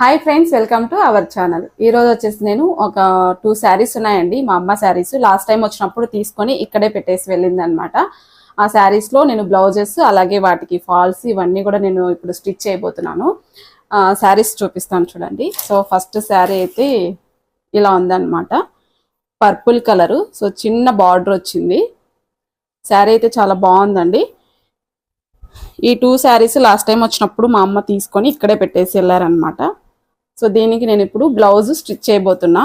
Hi friends welcome to our channel ఈ రోజు వచ్చేసి నేను ఒక టూ శారీస్ ఉన్నాయండి. మా అమ్మ శారీస్ లాస్ట్ టైం వచ్చినప్పుడు తీసుకొని ఇక్కడే పెట్టేసి వెళ్ళింది అనమాట ఆ శారీస్లో నేను బ్లౌజెస్ అలాగే వాటికి ఫాల్స్ ఇవన్నీ కూడా నేను ఇప్పుడు స్టిచ్ చేయబోతున్నాను. శారీస్ చూపిస్తాను చూడండి. సో ఫస్ట్ శారీ అయితే ఇలా ఉందన్నమాట. పర్పుల్ కలరు సో చిన్న బార్డర్ వచ్చింది. శారీ అయితే చాలా బాగుందండి. ఈ టూ శారీస్ లాస్ట్ టైం వచ్చినప్పుడు మా అమ్మ తీసుకొని ఇక్కడే పెట్టేసి వెళ్ళారనమాట సో దీనికి నేను ఇప్పుడు బ్లౌజ్ స్టిచ్ చేయబోతున్నా.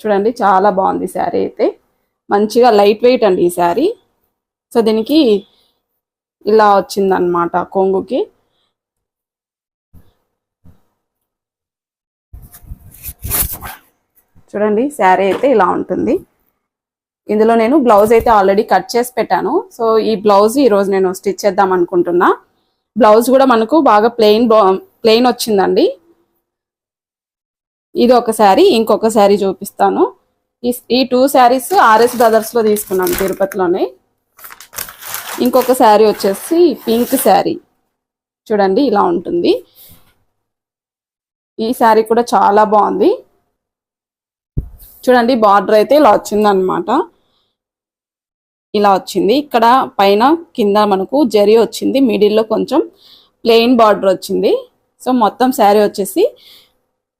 చూడండి చాలా బాగుంది శారీ అయితే. మంచిగా లైట్ వెయిట్ అండి ఈ శారీ. సో దీనికి ఇలా వచ్చిందనమాట కొంగుకి. చూడండి శారీ అయితే ఇలా ఉంటుంది. ఇందులో నేను బ్లౌజ్ అయితే ఆల్రెడీ కట్ చేసి పెట్టాను. సో ఈ బ్లౌజ్ ఈ రోజు నేను స్టిచ్ చేద్దాం అనుకుంటున్నా. బ్లౌజ్ కూడా మనకు బాగా ప్లెయిన్ ప్లెయిన్ వచ్చిందండి. ఇది ఒక శారీ ఇంకొక శారీ చూపిస్తాను. ఈ ఈ టూ శారీస్ ఆర్ఎస్ బ్రదర్స్లో తీసుకున్నాను తిరుపతిలోనే. ఇంకొక శారీ వచ్చేసి పింక్ శారీ. చూడండి ఇలా ఉంటుంది. ఈ శారీ కూడా చాలా బాగుంది. చూడండి బార్డర్ అయితే ఇలా వచ్చిందనమాట ఇలా వచ్చింది. ఇక్కడ పైన కింద మనకు జరీ వచ్చింది. మిడిల్లో కొంచెం ప్లెయిన్ బార్డర్ వచ్చింది. సో మొత్తం శారీ వచ్చేసి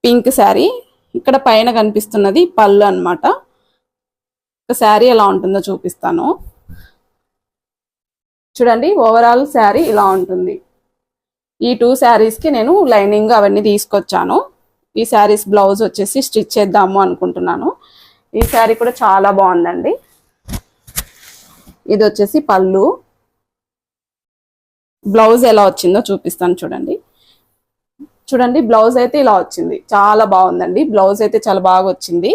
పింక్ శారీ. ఇక్కడ పైన కనిపిస్తున్నది పళ్ళు అనమాట శారీ ఎలా ఉంటుందో చూపిస్తాను. చూడండి ఓవరాల్ శారీ ఇలా ఉంటుంది. ఈ టూ శారీస్కి నేను లైనింగ్ అవన్నీ తీసుకొచ్చాను. ఈ శారీస్ బ్లౌజ్ వచ్చేసి స్టిచ్ చేద్దాము అనుకుంటున్నాను. ఈ శారీ కూడా చాలా బాగుందండి. ఇది వచ్చేసి పళ్ళు. బ్లౌజ్ ఎలా వచ్చిందో చూపిస్తాను చూడండి. చూడండి బ్లౌజ్ అయితే ఇలా వచ్చింది. చాలా బాగుందండి. బ్లౌజ్ అయితే చాలా బాగా వచ్చింది.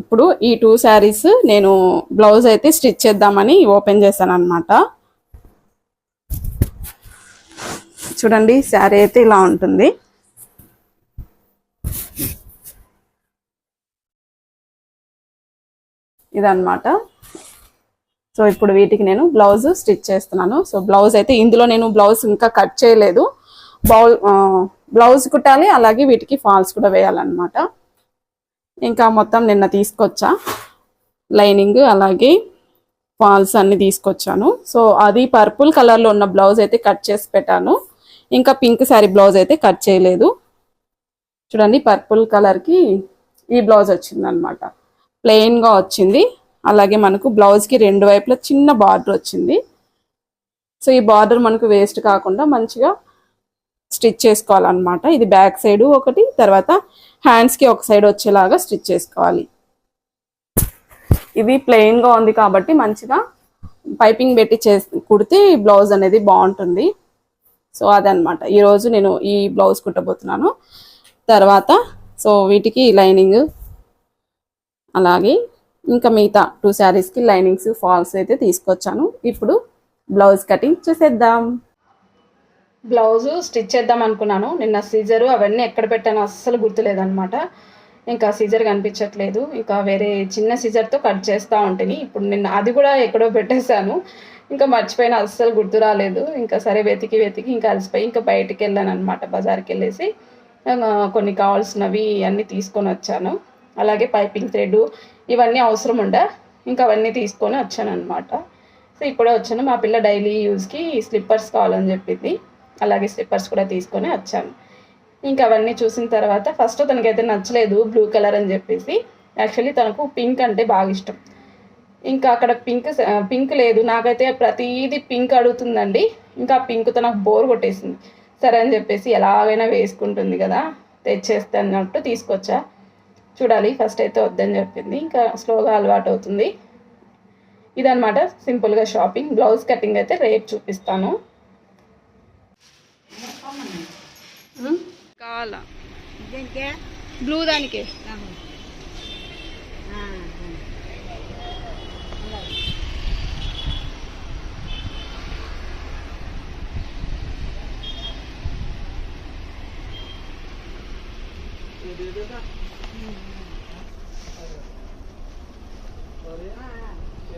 ఇప్పుడు ఈ టూ శారీస్ నేను బ్లౌజ్ అయితే స్టిచ్ చేద్దామని ఓపెన్ చేశాను అనమాట చూడండి శారీ అయితే ఇలా ఉంటుంది. ఇదన్నమాట. సో ఇప్పుడు వీటికి నేను బ్లౌజ్ స్టిచ్ చేస్తున్నాను. సో బ్లౌజ్ అయితే ఇందులో నేను బ్లౌజ్ ఇంకా కట్ చేయలేదు. బౌల్ బ్లౌజ్ కుట్టాలి అలాగే వీటికి ఫాల్స్ కూడా వేయాలన్నమాట. ఇంకా మొత్తం నిన్న తీసుకొచ్చా. లైనింగ్ అలాగే ఫాల్స్ అన్ని తీసుకొచ్చాను. సో అది పర్పుల్ కలర్లో ఉన్న బ్లౌజ్ అయితే కట్ చేసి పెట్టాను. ఇంకా పింక్ శారీ బ్లౌజ్ అయితే కట్ చేయలేదు. చూడండి పర్పుల్ కలర్కి ఈ బ్లౌజ్ వచ్చిందనమాట ప్లెయిన్గా వచ్చింది. అలాగే మనకు బ్లౌజ్కి రెండు వైపులా చిన్న బార్డర్ వచ్చింది. సో ఈ బార్డర్ మనకు వేస్ట్ కాకుండా మంచిగా స్టిచ్ చేసుకోవాలన్నమాట. ఇది బ్యాక్ సైడ్ ఒకటి తర్వాత హ్యాండ్స్కి ఒక సైడ్ వచ్చేలాగా స్టిచ్ చేసుకోవాలి. ఇది ప్లెయిన్గా ఉంది కాబట్టి మంచిగా పైపింగ్ పెట్టి చే కుడితే బ్లౌజ్ అనేది బాగుంటుంది. సో అదనమాట ఈరోజు నేను ఈ బ్లౌజ్ కుట్టబోతున్నాను. తర్వాత సో వీటికి లైనింగ్ అలాగే ఇంకా మిగతా టూ శారీస్కి లైనింగ్స్ ఫాల్స్ అయితే తీసుకొచ్చాను. ఇప్పుడు బ్లౌజ్ కటింగ్ చేసేద్దాం. బ్లౌజ్ స్టిచ్ చేద్దాం అనుకున్నాను. నిన్న సీజరు అవన్నీ ఎక్కడ పెట్టానో అస్సలు గుర్తులేదనమాట ఇంకా సీజర్ కనిపించట్లేదు. ఇంకా వేరే చిన్న సీజర్తో కట్ చేస్తూ ఉంటుంది ఇప్పుడు నిన్న అది కూడా ఎక్కడో పెట్టేశాను. ఇంకా మర్చిపోయిన అస్సలు గుర్తు రాలేదు. ఇంకా సరే వెతికి వెతికి ఇంకా అలసిపోయి ఇంకా బయటికి వెళ్ళాను అనమాట బజార్కి వెళ్ళేసి కొన్ని కావాల్సినవి అన్నీ తీసుకొని వచ్చాను. అలాగే పైపింగ్ థ్రెడ్ ఇవన్నీ అవసరం ఉండ. ఇంకా అవన్నీ తీసుకొని వచ్చాను అనమాట సో ఇప్పుడే వచ్చాను. మా పిల్ల డైలీ యూజ్కి స్లిప్పర్స్ కావాలని చెప్పింది. అలాగే స్లిప్పర్స్ కూడా తీసుకొని వచ్చాను. ఇంకా అవన్నీ చూసిన తర్వాత ఫస్ట్ తనకైతే నచ్చలేదు బ్లూ కలర్ అని చెప్పేసి. యాక్చువల్లీ తనకు పింక్ అంటే బాగా ఇష్టం. ఇంకా అక్కడ పింక్ పింక్ లేదు. నాకైతే ప్రతిదీ పింక్ అడుగుతుందండి. ఇంకా పింక్తో నాకు బోర్ కొట్టేసింది. సరే అని చెప్పేసి ఎలాగైనా వేసుకుంటుంది కదా తెచ్చేస్తే అన్నట్టు తీసుకొచ్చా. చూడాలి ఫస్ట్ అయితే వద్దని చెప్పింది. ఇంకా స్లోగా అలవాటు అవుతుంది ఇదనమాట సింపుల్గా షాపింగ్. బ్లౌజ్ కటింగ్ అయితే రేపు చూపిస్తాను. కావాలా బ్లూ దానికి.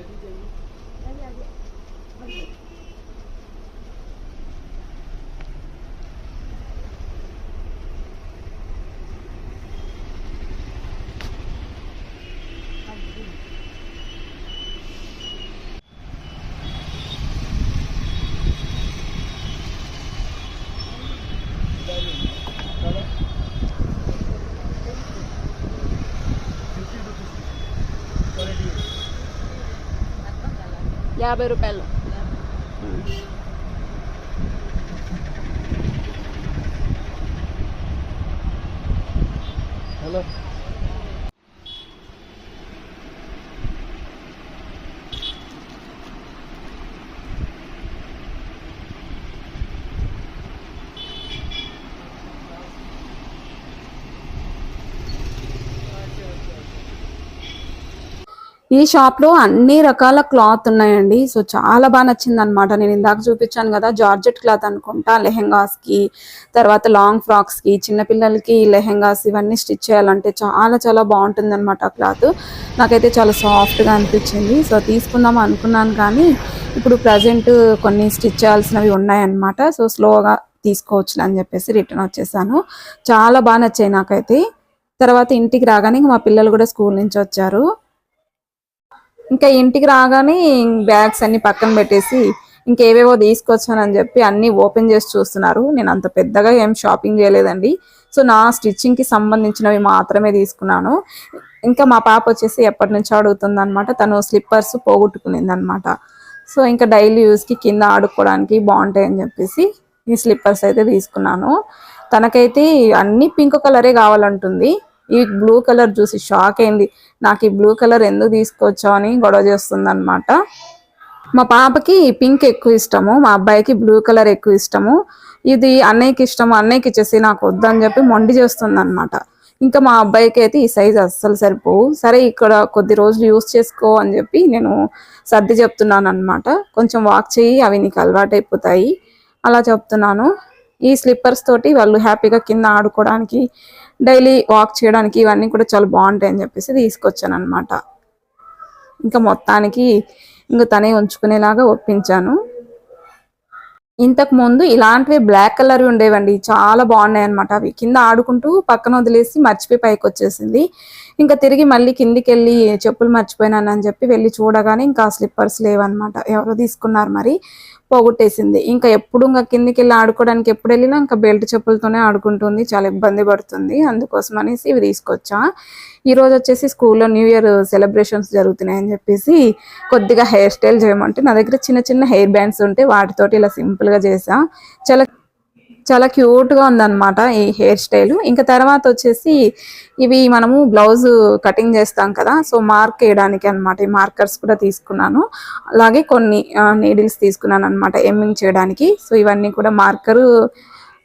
Thank you. యాభై రూపాయలు. ఈ షాప్లో అన్ని రకాల క్లాత్ ఉన్నాయండి. సో చాలా బాగా నచ్చింది అనమాట నేను ఇందాక చూపించాను కదా జార్జెట్ క్లాత్ అనుకుంటా లెహెంగాస్కి తర్వాత లాంగ్ ఫ్రాక్స్కి చిన్నపిల్లలకి లెహెంగాస్ ఇవన్నీ స్టిచ్ చేయాలంటే చాలా చాలా బాగుంటుంది అనమాట క్లాత్. నాకైతే చాలా సాఫ్ట్గా అనిపించింది. సో తీసుకుందాం అనుకున్నాను కానీ ఇప్పుడు ప్రజెంట్ కొన్ని స్టిచ్ చేయాల్సినవి ఉన్నాయన్నమాట. సో స్లోగా తీసుకోవచ్చు అని చెప్పేసి రిటర్న్ వచ్చేసాను. చాలా బాగా నచ్చాయి నాకైతే. తర్వాత ఇంటికి రాగానే మా పిల్లలు కూడా స్కూల్ నుంచి వచ్చారు. ఇంకా ఇంటికి రాగానే బ్యాగ్స్ అన్ని పక్కన పెట్టేసి ఇంకేవేవో తీసుకొచ్చానని చెప్పి అన్ని ఓపెన్ చేసి చూస్తున్నారు. నేను అంత పెద్దగా ఏం షాపింగ్ చేయలేదండి. సో నా స్టిచ్చింగ్కి సంబంధించినవి మాత్రమే తీసుకున్నాను. ఇంకా మా పాప వచ్చేసి ఎప్పటి నుంచో అడుగుతుంది అనమాట తను స్లిప్పర్స్ పోగొట్టుకునింది అనమాట సో ఇంకా డైలీ యూస్కి కింద ఆడుకోవడానికి బాగుంటాయి అని చెప్పేసి ఈ స్లిప్పర్స్ అయితే తీసుకున్నాను. తనకైతే అన్ని పింక్ కలరే కావాలంటుంది. ఈ బ్లూ కలర్ చూసి షాక్ అయింది. నాకు ఈ బ్లూ కలర్ ఎందుకు తీసుకొచ్చావు అని గొడవ చేస్తుంది అనమాట మా పాపకి పింక్ ఎక్కువ ఇష్టము మా అబ్బాయికి బ్లూ కలర్ ఎక్కువ ఇష్టము. ఇది అన్నయ్యకి ఇష్టము అన్నయ్యకి ఇచ్చేసి నాకు వద్దని చెప్పి మొండి చేస్తుందన్నమాట. ఇంకా మా అబ్బాయికి అయితే ఈ సైజ్ అస్సలు సరిపోవు. సరే ఇక్కడ కొద్ది రోజులు యూస్ చేసుకో అని చెప్పి నేను సర్ది చెప్తున్నాను అనమాట కొంచెం వాక్ చేయి అవి నీకు అలవాటు అయిపోతాయి అలా చెప్తున్నాను. ఈ స్లిప్పర్స్ తోటి వాళ్ళు హ్యాపీగా కింద ఆడుకోవడానికి డైలీ వాక్ చేయడానికి ఇవన్నీ కూడా చాలా బాగుంటాయి అని చెప్పేసి తీసుకొచ్చాను అనమాట ఇంకా మొత్తానికి ఇంకా తనే ఉంచుకునేలాగా ఒప్పించాను. ఇంతకు ముందు ఇలాంటివి బ్లాక్ కలర్ ఉండేవండి చాలా బాగున్నాయి అనమాట అవి కింద ఆడుకుంటూ పక్కన వదిలేసి మర్చిపోయి పైకి వచ్చేసింది. ఇంకా తిరిగి మళ్ళీ కిందికి వెళ్ళి చెప్పులు మర్చిపోయినాను అని చెప్పి వెళ్ళి చూడగానే ఇంకా స్లిప్పర్స్ లేవన్నమాట. ఎవరో తీసుకున్నారు మరి. పోగొట్టేసింది. ఇంకా ఎప్పుడు ఇంకా కిందికి వెళ్ళి ఆడుకోవడానికి ఎప్పుడు వెళ్ళినా ఇంకా బెల్ట్ చెప్పులతోనే ఆడుకుంటుంది. చాలా ఇబ్బంది పడుతుంది. అందుకోసం అనేసి ఇవి తీసుకొచ్చా. ఈ రోజు వచ్చేసి స్కూల్లో న్యూ ఇయర్ సెలబ్రేషన్స్ జరుగుతున్నాయి అని చెప్పేసి కొద్దిగా హెయిర్ స్టైల్ చేయమంటే నా దగ్గర చిన్న చిన్న హెయిర్ బ్యాండ్స్ ఉంటే వాటితోటి ఇలా సింపుల్గా చేసా. చాలా చాలా క్యూట్గా ఉందన్నమాట ఈ హెయిర్ స్టైల్. ఇంకా తర్వాత వచ్చేసి ఇవి మనము బ్లౌజ్ కటింగ్ చేస్తాం కదా సో మార్క్ వేయడానికి అన్నమాట. ఈ మార్కర్స్ కూడా తీసుకున్నాను. అలాగే కొన్ని నీడిల్స్ తీసుకున్నాను అనమాట ఎమ్మింగ్ చేయడానికి. సో ఇవన్నీ కూడా మార్కర్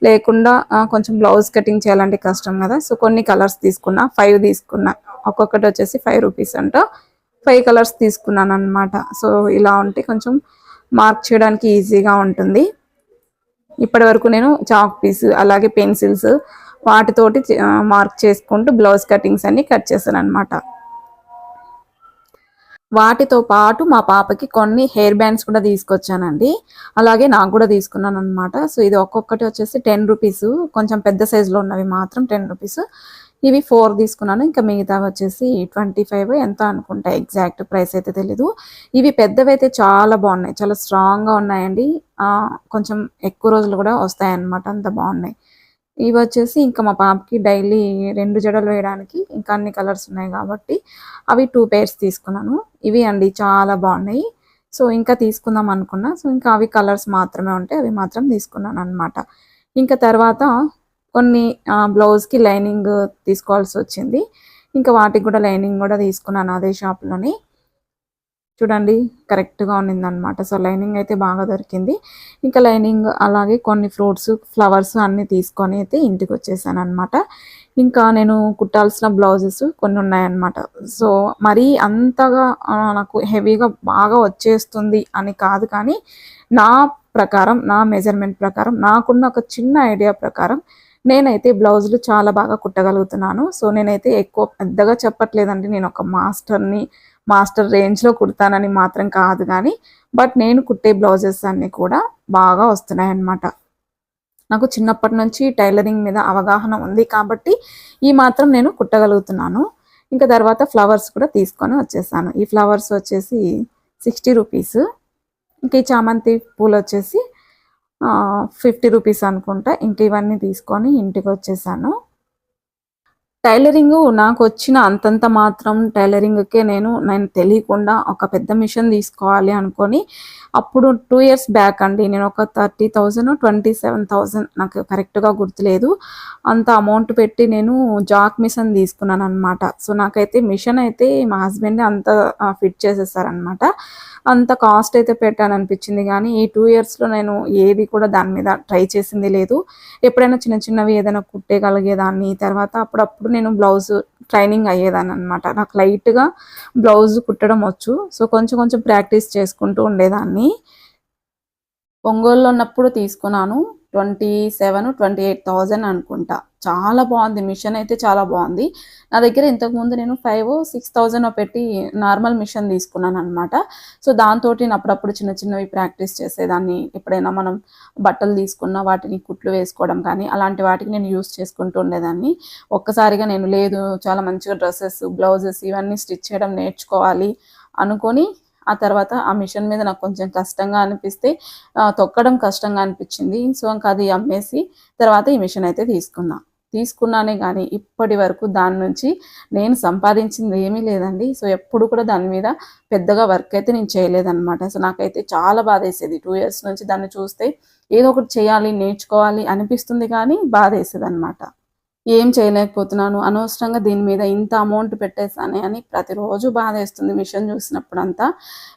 లేకుండా కొంచెం బ్లౌజ్ కటింగ్ చేయాలంటే కష్టం కదా. సో కొన్ని కలర్స్ తీసుకున్నా ఫైవ్ తీసుకున్నా. ఒక్కొక్కటి వచ్చేసి ఫైవ్ రూపీస్ అంట. ఫైవ్ కలర్స్ తీసుకున్నాను అనమాట సో ఇలా ఉంటే కొంచెం మార్క్ చేయడానికి ఈజీగా ఉంటుంది. ఇప్పటి వరకు నేను చాక్ పీస్ అలాగే పెన్సిల్స్ వాటితోటి మార్క్ చేసుకుంటూ బ్లౌజ్ కటింగ్స్ అన్ని కట్ చేశాను అనమాట వాటితో పాటు మా పాపకి కొన్ని హెయిర్ బ్యాండ్స్ కూడా తీసుకొచ్చానండి. అలాగే నాకు కూడా తీసుకున్నాను అనమాట సో ఇది ఒక్కొక్కటి వచ్చేసి టెన్ రూపీస్. కొంచెం పెద్ద సైజులో ఉన్నవి మాత్రం టెన్ రూపీస్. ఇవి ఫోర్ తీసుకున్నాను. ఇంకా మిగతా వచ్చేసి ట్వంటీ ఫైవ్ ఎంత అనుకుంటా ఎగ్జాక్ట్ ప్రైస్ అయితే తెలీదు. ఇవి పెద్దవి అయితే చాలా బాగున్నాయి. చాలా స్ట్రాంగ్గా ఉన్నాయండి. కొంచెం ఎక్కువ రోజులు కూడా వస్తాయి అన్నమాట అంత బాగున్నాయి. ఇవి వచ్చేసి ఇంకా మా పాపకి డైలీ రెండు జడలు వేయడానికి ఇంకా అన్ని కలర్స్ ఉన్నాయి కాబట్టి అవి టూ పేర్స్ తీసుకున్నాను. ఇవి అండి చాలా బాగున్నాయి. సో ఇంకా తీసుకుందాం అనుకున్నా. సో ఇంకా అవి కలర్స్ మాత్రమే ఉంటాయి అవి మాత్రం తీసుకున్నాను అనమాట ఇంకా తర్వాత కొన్ని బ్లౌజ్కి లైనింగ్ తీసుకోవాల్సి వచ్చింది. ఇంకా వాటికి కూడా లైనింగ్ కూడా తీసుకున్నాను అదే షాప్లోని చూడండి కరెక్ట్గా ఉన్నిందనమాట సో లైనింగ్ అయితే బాగా దొరికింది. ఇంకా లైనింగ్ అలాగే కొన్ని ఫ్రూట్స్ ఫ్లవర్స్ అన్నీ తీసుకొని అయితే ఇంటికి వచ్చేసాను అనమాట ఇంకా నేను కుట్టాల్సిన బ్లౌజెస్ కొన్ని ఉన్నాయన్నమాట. సో మరీ అంతగా నాకు హెవీగా బాగా వచ్చేస్తుంది అని కాదు కానీ నా ప్రకారం నా మెజర్మెంట్ ప్రకారం నాకున్న ఒక చిన్న ఐడియా ప్రకారం నేనైతే బ్లౌజులు చాలా బాగా కుట్టగలుగుతున్నాను. సో నేనైతే ఎక్కువ పెద్దగా చెప్పట్లేదండి. నేను ఒక మాస్టర్ని మాస్టర్ రేంజ్లో కుడతానని మాత్రం కాదు కానీ బట్ నేను కుట్టే బ్లౌజెస్ అన్నీ కూడా బాగా వస్తున్నాయి అన్నమాట నాకు చిన్నప్పటి నుంచి టైలరింగ్ మీద అవగాహన ఉంది కాబట్టి ఈ మాత్రం నేను కుట్టగలుగుతున్నాను. ఇంకా తర్వాత ఫ్లవర్స్ కూడా తీసుకొని వచ్చేసాను. ఈ ఫ్లవర్స్ వచ్చేసి సిక్స్టీ రూపీస్. ఇంకా ఈ చామంతి పూలు వచ్చేసి ఫిఫ్టీ రూపీస్ అనుకుంటా. ఇంక ఇవన్నీ తీసుకొని ఇంటికి వచ్చేసాను టైలరింగ్ నాకు వచ్చిన అంతంత మాత్రం టైలరింగ్కే నేను నేను తెలియకుండా ఒక పెద్ద మిషన్ తీసుకోవాలి అనుకొని అప్పుడు టూ ఇయర్స్ బ్యాక్ అండి. నేను ఒక thirty thousand twenty seven thousand నాకు కరెక్ట్గా గుర్తులేదు. అంత అమౌంట్ పెట్టి నేను జాక్ మిషన్ తీసుకున్నాను అనమాట సో నాకైతే మిషన్ అయితే మా హస్బెండ్ అంత ఫిట్ చేసేసారనమాట అంత కాస్ట్ అయితే పెట్టాను అనిపించింది కానీ ఈ టూ ఇయర్స్లో నేను ఏది కూడా దాని మీద ట్రై చేసింది లేదు. ఎప్పుడైనా చిన్న చిన్నవి ఏదైనా కుట్టేయగలిగేదాన్ని. తర్వాత అప్పుడప్పుడు నేను బ్లౌజ్ ట్రైనింగ్ అయ్యేదాన్ని అనమాట నాకు లైట్గా బ్లౌజ్ కుట్టడం వచ్చు. సో కొంచెం కొంచెం ప్రాక్టీస్ చేసుకుంటూ ఉండేదాన్ని. ఒంగోలులో ఉన్నప్పుడు తీసుకున్నాను. Twenty seven twenty eight thousand అనుకుంటా. చాలా బాగుంది. మిషన్ అయితే చాలా బాగుంది. నా దగ్గర ఇంతకుముందు నేను ఫైవ్ సిక్స్ థౌజండ్ పెట్టి నార్మల్ మిషన్ తీసుకున్నాను అనమాట సో దాంతో నేను అప్పుడప్పుడు చిన్న చిన్నవి ప్రాక్టీస్ చేసేదాన్ని. ఎప్పుడైనా మనం బట్టలు తీసుకున్న వాటిని కుట్లు వేసుకోవడం కానీ అలాంటి వాటికి నేను యూస్ చేసుకుంటూ ఉండేదాన్ని. ఒక్కసారిగా నేను లేదు చాలా మంచిగా డ్రెస్సెస్ బ్లౌజెస్ ఇవన్నీ స్టిచ్ చేయడం నేర్చుకోవాలి అనుకొని ఆ తర్వాత ఆ మిషన్ మీద నాకు కొంచెం కష్టంగా అనిపిస్తే తొక్కడం కష్టంగా అనిపించింది. సో ఇంకా అది అమ్మేసి తర్వాత ఈ మిషన్ అయితే తీసుకున్నాను తీసుకున్నానే కానీ ఇప్పటి వరకు దాని నుంచి నేను సంపాదించింది ఏమీ లేదండి. సో ఎప్పుడు కూడా దాని మీద పెద్దగా వర్క్ అయితే నేను చేయలేదన్నమాట. సో నాకైతే చాలా బాధ వేసేది టూ ఇయర్స్ నుంచి దాన్ని చూస్తే ఏదో ఒకటి చేయాలి నేర్చుకోవాలి అనిపిస్తుంది కానీ బాధ వేసేది అనమాట ఏం చేయలేకపోతున్నాను అనవసరంగా దీని మీద ఇంత అమౌంట్ పెట్టేసానే అని ప్రతిరోజు బాధ వేస్తుంది మిషన్ చూసినప్పుడంతా.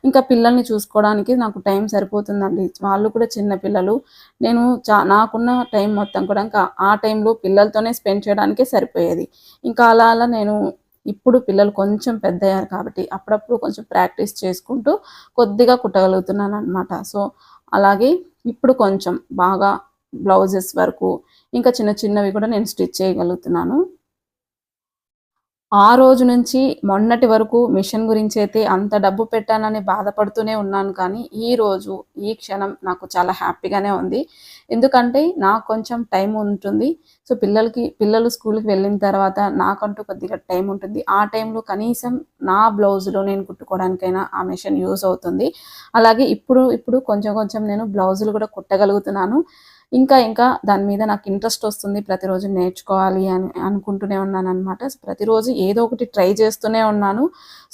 ఇంకా పిల్లల్ని చూసుకోవడానికి నాకు టైం సరిపోతుందండి. వాళ్ళు కూడా చిన్న పిల్లలు. నేను చా నాకున్న టైం మొత్తం కూడా ఇంకా ఆ టైంలో పిల్లలతోనే స్పెండ్ చేయడానికే సరిపోయేది. ఇంకా అలా అలా నేను ఇప్పుడు పిల్లలు కొంచెం పెద్ద అయ్యారు కాబట్టి అప్పుడప్పుడు కొంచెం ప్రాక్టీస్ చేసుకుంటూ కొద్దిగా కుట్టగలుగుతున్నాను అనమాట సో అలాగే ఇప్పుడు కొంచెం బాగా బ్లౌజెస్ వరకు ఇంకా చిన్న చిన్నవి కూడా నేను స్టిచ్ చేయగలుగుతున్నాను. ఆ రోజు నుంచి మొన్నటి వరకు మిషన్ గురించి అయితే అంత డబ్బు పెట్టానని బాధపడుతూనే ఉన్నాను కానీ ఈ రోజు ఈ క్షణం నాకు చాలా హ్యాపీగానే ఉంది. ఎందుకంటే నాకు కొంచెం టైం ఉంటుంది. సో పిల్లలకి పిల్లలు స్కూల్కి వెళ్ళిన తర్వాత నాకంటూ కొద్దిగా టైం ఉంటుంది. ఆ టైంలో కనీసం నా బ్లౌజ్లో నేను కుట్టుకోవడానికైనా ఆ మిషన్ యూజ్ అవుతుంది. అలాగే ఇప్పుడు ఇప్పుడు కొంచెం కొంచెం నేను బ్లౌజులు కూడా కుట్టగలుగుతున్నాను. ఇంకా ఇంకా దాని మీద నాకు ఇంట్రెస్ట్ వస్తుంది ప్రతిరోజు నేర్చుకోవాలి అని అనుకుంటూనే ఉన్నాను అనమాట ప్రతిరోజు ఏదో ఒకటి ట్రై చేస్తూనే ఉన్నాను.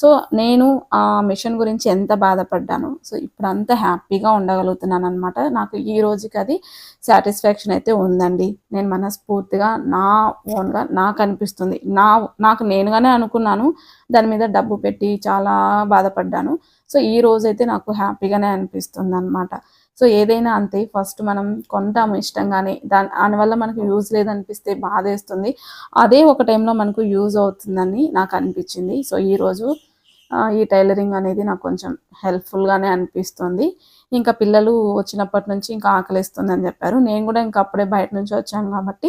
సో నేను ఆ మిషన్ గురించి ఎంత బాధపడ్డాను సో ఇప్పుడు అంత హ్యాపీగా ఉండగలుగుతున్నాను అనమాట నాకు ఈ రోజుకి అది సాటిస్ఫాక్షన్ అయితే ఉందండి. నేను మనస్ఫూర్తిగా నా ఓన్గా నాకు అనిపిస్తుంది. నా నాకు నేనుగానే అనుకున్నాను దాని మీద డబ్బు పెట్టి చాలా బాధపడ్డాను. సో ఈ రోజైతే నాకు హ్యాపీగానే అనిపిస్తుంది అనమాట సో ఏదైనా అంతే ఫస్ట్ మనం కొంటాము ఇష్టంగానే. దాని దానివల్ల మనకు యూజ్ లేదనిపిస్తే బాధేస్తుంది. అదే ఒక టైంలో మనకు యూజ్ అవుతుందని నాకు అనిపించింది. సో ఈరోజు ఈ టైలరింగ్ అనేది నాకు కొంచెం హెల్ప్ఫుల్గానే అనిపిస్తుంది. ఇంకా పిల్లలు వచ్చినప్పటి నుంచి ఇంకా ఆకలిస్తుంది అని చెప్పారు. నేను కూడా ఇంకా అప్పుడే బయట నుంచి వచ్చాను కాబట్టి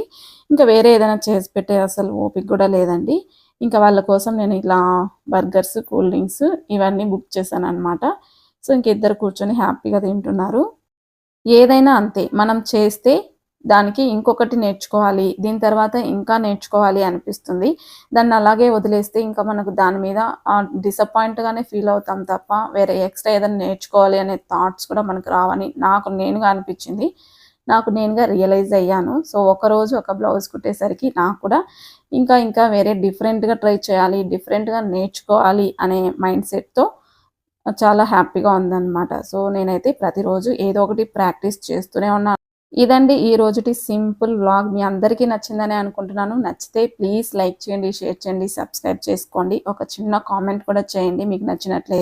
ఇంకా వేరే ఏదైనా చేసి పెట్టే అసలు ఓపిక కూడా లేదండి. ఇంకా వాళ్ళ కోసం నేను ఇలా బర్గర్స్ కూల్ డ్రింక్స్ ఇవన్నీ బుక్ చేశాను అనమాట సో ఇంక ఇద్దరు కూర్చొని హ్యాపీగా తింటున్నారు. ఏదైనా అంతే మనం చేస్తే దానికి ఇంకొకటి నేర్చుకోవాలి దీని తర్వాత ఇంకా నేర్చుకోవాలి అనిపిస్తుంది. దాన్ని అలాగే వదిలేస్తే ఇంకా మనకు దాని మీద డిసప్పాయింట్గానే ఫీల్ అవుతాం తప్ప వేరే ఎక్స్ట్రా ఏదైనా నేర్చుకోవాలి అనే థాట్స్ కూడా మనకు రావని నాకు నేనుగా అనిపించింది. నాకు నేనుగా రియలైజ్ అయ్యాను. సో ఒక రోజు ఒక బ్లౌజ్ కుట్టేసరికి నాకు కూడా ఇంకా ఇంకా వేరే డిఫరెంట్గా ట్రై చేయాలి డిఫరెంట్గా నేర్చుకోవాలి అనే మైండ్ సెట్తో చాలా హ్యాపీగా ఉందన్నమాట. సో నేనైతే ప్రతిరోజు ఏదో ఒకటి ప్రాక్టీస్ చేస్తూనే ఉన్నాను ఇదండి ఈ రోజుటి సింపుల్ వ్లాగ్. మీ అందరికీ నచ్చిందని అనుకుంటున్నాను. నచ్చితే ప్లీజ్ లైక్ చేయండి షేర్ చేయండి సబ్స్క్రైబ్ చేసుకోండి. ఒక చిన్న కామెంట్ కూడా చేయండి. మీకు నచ్చినట్లయితే